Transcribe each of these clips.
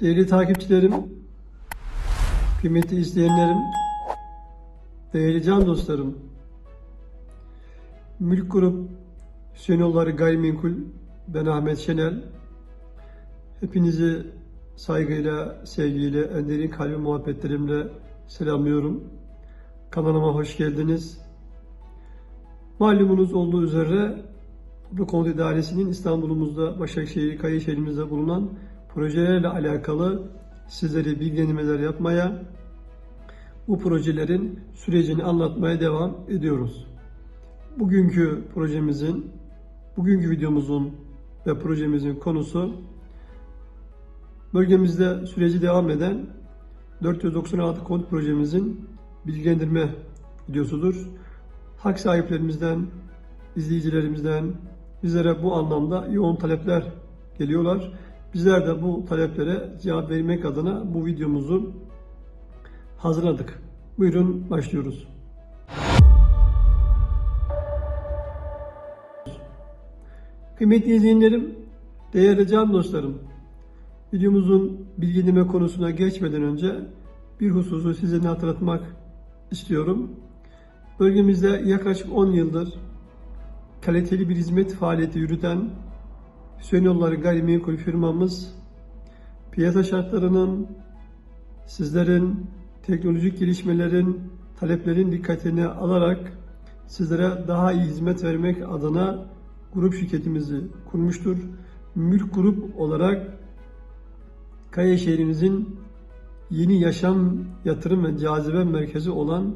Değerli takipçilerim, kıymetli izleyenlerim, değerli can dostlarım, Mülk Grup Hüseyinoğulları Gayrimenkul, ben Ahmet Şenel. Hepinizi saygıyla, sevgiyle, en derin kalbi muhabbetlerimle selamlıyorum. Kanalıma hoş geldiniz. Malumunuz olduğu üzere Toplu Konut İdaresi'nin İstanbul'umuzda, Başakşehir, Kayışehir'imizde bulunan projelerle alakalı sizlere bilgilendirmeler yapmaya, bu projelerin sürecini anlatmaya devam ediyoruz. Bugünkü projemizin, bugünkü videomuzun ve projemizin konusu bölgemizde süreci devam eden 496 konut projemizin bilgilendirme videosudur. Hak sahiplerimizden, izleyicilerimizden bizlere bu anlamda yoğun talepler geliyorlar. Bizler de bu taleplere cevap vermek adına bu videomuzu hazırladık. Buyurun başlıyoruz. Kıymetli izleyenlerim, değerli can dostlarım, videomuzun bilgilendirme konusuna geçmeden önce bir hususu size hatırlatmak istiyorum. Bölgemizde yaklaşık 10 yıldır kaliteli bir hizmet faaliyeti yürüten Hüseyin Yolları Gayrimenkul firmamız piyasa şartlarının, sizlerin, teknolojik gelişmelerin, taleplerin dikkatine alarak sizlere daha iyi hizmet vermek adına grup şirketimizi kurmuştur. Mülk Grup olarak Kaya yeni yaşam yatırım ve cazibe merkezi olan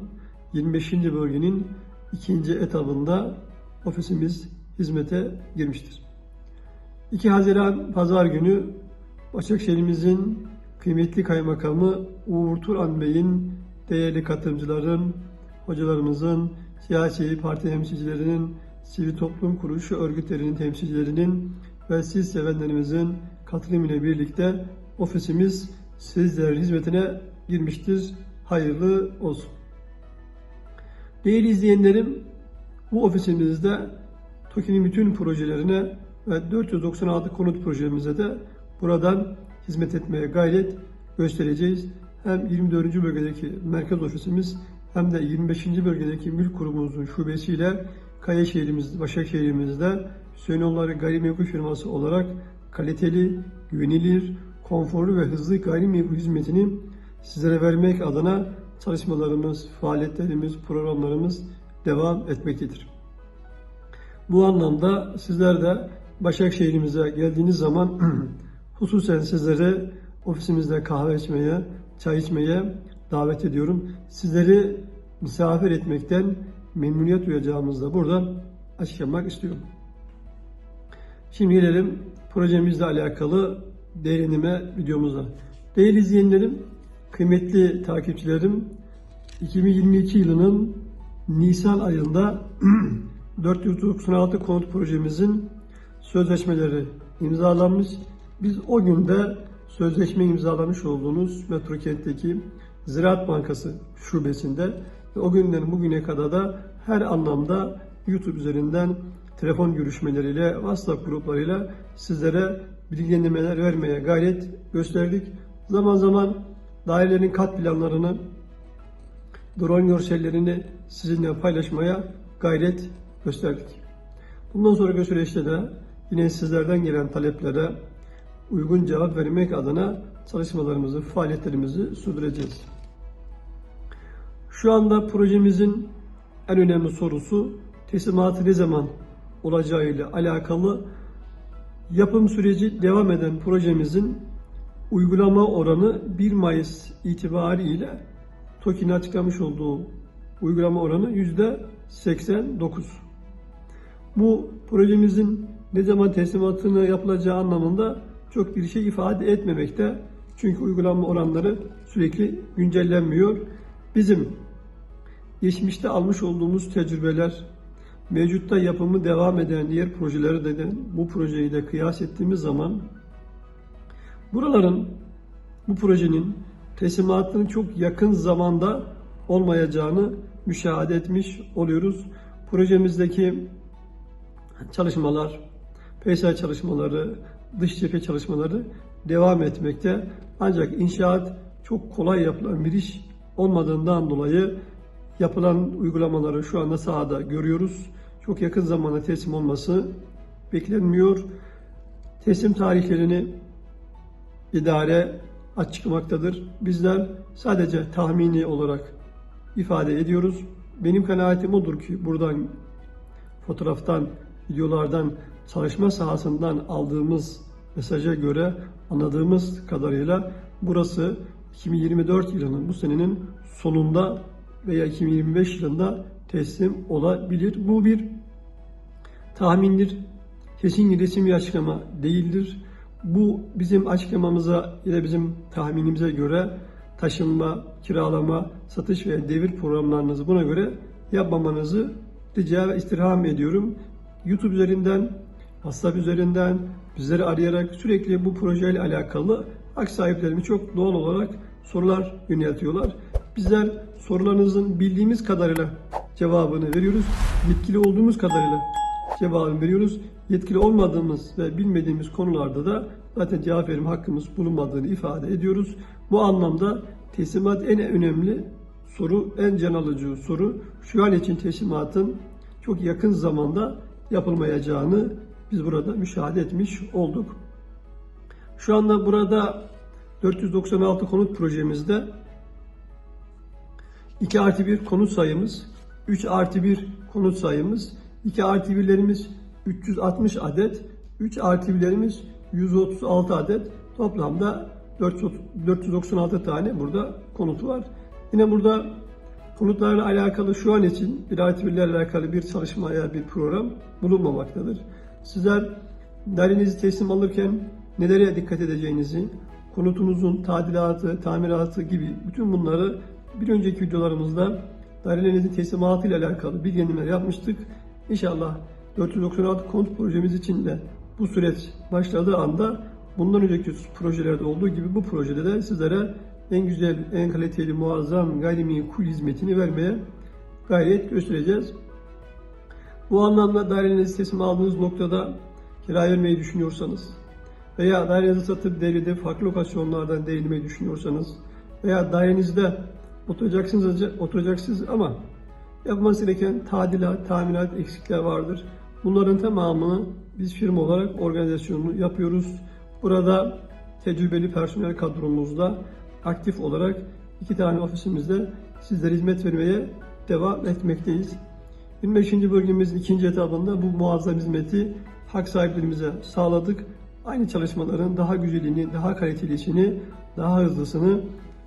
25. bölgenin ikinci etabında ofisimiz hizmete girmiştir. 2 Haziran Pazar günü Başakşehir'imizin kıymetli kaymakamı Uğur Turan Bey'in değerli katılımcıların, hocalarımızın, siyasi parti temsilcilerinin, sivil toplum kuruluşu örgütlerinin temsilcilerinin ve siz sevenlerimizin katılımıyla birlikte ofisimiz sizlerin hizmetine girmiştir. Hayırlı olsun. Değerli izleyenlerim, bu ofisimizde TOKİ'nin bütün projelerine ve 496 konut projemize de buradan hizmet etmeye gayret göstereceğiz. Hem 24. bölgedeki merkez ofisimiz hem de 25. bölgedeki mülk kurumumuzun şubesiyle Kayaşehir'imiz, Başakşehir'imizde Hüseyinoğulları Gayrimenkul Firması olarak kaliteli, güvenilir, konforlu ve hızlı gayrimenkul hizmetini sizlere vermek adına çalışmalarımız, faaliyetlerimiz, programlarımız devam etmektedir. Bu anlamda sizler de Başakşehir'imize geldiğiniz zaman hususen sizleri ofisimizde kahve içmeye, çay içmeye davet ediyorum. Sizleri misafir etmekten memnuniyet duyacağımızı da buradan açıklamak istiyorum. Şimdi gelelim projemizle alakalı derinime videomuza. Değerli izleyenlerim, kıymetli takipçilerim, 2022 yılının Nisan ayında 496 konut projemizin sözleşmeleri imzalanmış. Biz o günde sözleşme imzalamış olduğunuz Metro Kent'teki Ziraat Bankası şubesinde ve o günden bugüne kadar da her anlamda YouTube üzerinden telefon görüşmeleriyle, WhatsApp gruplarıyla sizlere bilgilendirmeler vermeye gayret gösterdik. Zaman zaman dairelerin kat planlarını, drone görsellerini sizinle paylaşmaya gayret gösterdik. Bundan sonraki süreçte de yine sizlerden gelen taleplere uygun cevap vermek adına çalışmalarımızı, faaliyetlerimizi sürdüreceğiz. Şu anda projemizin en önemli sorusu teslimatı ne zaman olacağı ile alakalı yapım süreci devam eden projemizin uygulama oranı 1 Mayıs itibariyle TOKİ'nin açıklamış olduğu uygulama oranı %89. Bu projemizin ne zaman teslimatını yapılacağı anlamında çok bir şey ifade etmemekte. Çünkü uygulama oranları sürekli güncellenmiyor. Bizim geçmişte almış olduğumuz tecrübeler, mevcutta yapımı devam eden diğer projeleri de bu projeyi de kıyas ettiğimiz zaman buraların bu projenin teslimatının çok yakın zamanda olmayacağını müşahede etmiş oluyoruz. Projemizdeki çalışmalar, PSA çalışmaları, dış cephe çalışmaları devam etmekte. Ancak inşaat çok kolay yapılan bir iş olmadığından dolayı yapılan uygulamaları şu anda sahada görüyoruz. Çok yakın zamanda teslim olması beklenmiyor. Teslim tarihlerini idare açıklamaktadır. Bizler sadece tahmini olarak ifade ediyoruz. Benim kanaatim odur ki buradan fotoğraftan, videolardan, çalışma sahasından aldığımız mesaja göre anladığımız kadarıyla burası 2024 yılının bu senenin sonunda veya 2025 yılında teslim olabilir. Bu bir tahmindir. Kesin resmi bir açıklama değildir. Bu bizim açıklamamıza ya da bizim tahminimize göre taşınma, kiralama, satış ve devir programlarınızı buna göre yapmamanızı rica ve istirham ediyorum. YouTube üzerinden, WhatsApp üzerinden bizleri arayarak sürekli bu projeyle alakalı hak sahiplerimiz çok doğal olarak sorular yöneltiyorlar. Bizler sorularınızın bildiğimiz kadarıyla cevabını veriyoruz. Yetkili olduğumuz kadarıyla cevabını veriyoruz. Yetkili olmadığımız ve bilmediğimiz konularda da zaten cevap verme hakkımız bulunmadığını ifade ediyoruz. Bu anlamda teslimat en önemli soru, en can alıcı soru. Şu an için teslimatın çok yakın zamanda yapılmayacağını biz burada müşahede etmiş olduk. Şu anda burada 496 konut projemizde 2 artı 1 konut sayımız, 3 artı 1 konut sayımız, 2 artı 1'lerimiz 360 adet, 3 artı 1'lerimiz 136 adet. Toplamda 496 tane burada konut var. Yine burada konutlarla alakalı şu an için 1'lerle alakalı bir çalışmaya bir program bulunmamaktadır. Sizler dairenizi teslim alırken nelere dikkat edeceğinizi, konutunuzun tadilatı, tamiratı gibi bütün bunları bir önceki videolarımızda dairelerinizin teslimatı ile alakalı bilgilendirmeler yapmıştık. İnşallah 496 konut projemiz için de bu süreç başladığı anda bundan önceki projelerde olduğu gibi bu projede de sizlere en güzel, en kaliteli, muazzam gayrimenkul hizmetini vermeye gayret göstereceğiz. Bu anlamda dairenizi teslim aldığınız noktada kira vermeyi düşünüyorsanız veya dairenizi satıp devrede farklı lokasyonlardan devrilmeyi düşünüyorsanız veya dairenizde oturacaksınız, oturacaksınız ama yapmanız gereken tadilat, taminat, eksikler vardır. Bunların tamamını biz firma olarak organizasyonunu yapıyoruz. Burada tecrübeli personel kadromuzda aktif olarak iki tane ofisimizde sizlere hizmet vermeye devam etmekteyiz. 25. bölgemizin ikinci etabında bu muazzam hizmeti hak sahiplerimize sağladık. Aynı çalışmaların daha güzelini, daha kalitelisini, daha hızlısını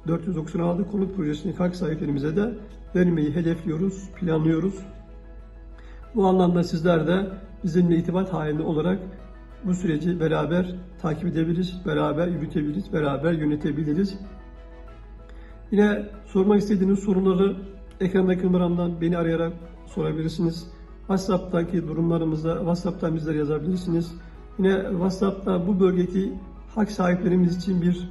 496 konut projesini hak sahiplerimize de vermeyi hedefliyoruz, planlıyoruz. Bu anlamda sizler de bizimle itibat halinde olarak bu süreci beraber takip edebiliriz, beraber yürütebiliriz, beraber yönetebiliriz. Yine sormak istediğiniz soruları ekrandaki numaramdan beni arayarak sorabilirsiniz. WhatsApp'taki durumlarımızda WhatsApp'tan bizlere yazabilirsiniz. Yine WhatsApp'ta bu bölgedeki hak sahiplerimiz için bir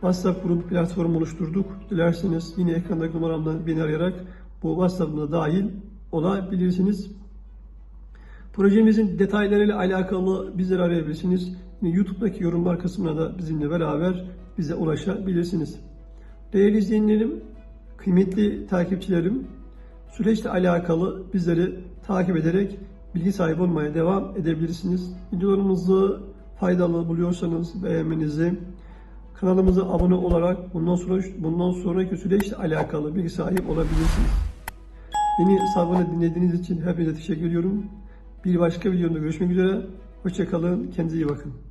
WhatsApp grubu platformu oluşturduk. Dilerseniz yine ekrandaki numaramdan beni arayarak bu WhatsApp'ına dahil olabilirsiniz. Projemizin detaylarıyla alakalı bizleri arayabilirsiniz. Yine YouTube'daki yorumlar kısmına da bizimle beraber bize ulaşabilirsiniz. Değerli izleyenlerim, kıymetli takipçilerim, süreçle alakalı bizleri takip ederek bilgi sahibi olmaya devam edebilirsiniz. Videolarımızı faydalı buluyorsanız beğenmenizi, kanalımıza abone olarak bundan sonra bundan sonraki süreçle alakalı bilgi sahibi olabilirsiniz. Beni sabırla dinlediğiniz için hepinize teşekkür ediyorum. Bir başka videomda görüşmek üzere. Hoşçakalın. Kendinize iyi bakın.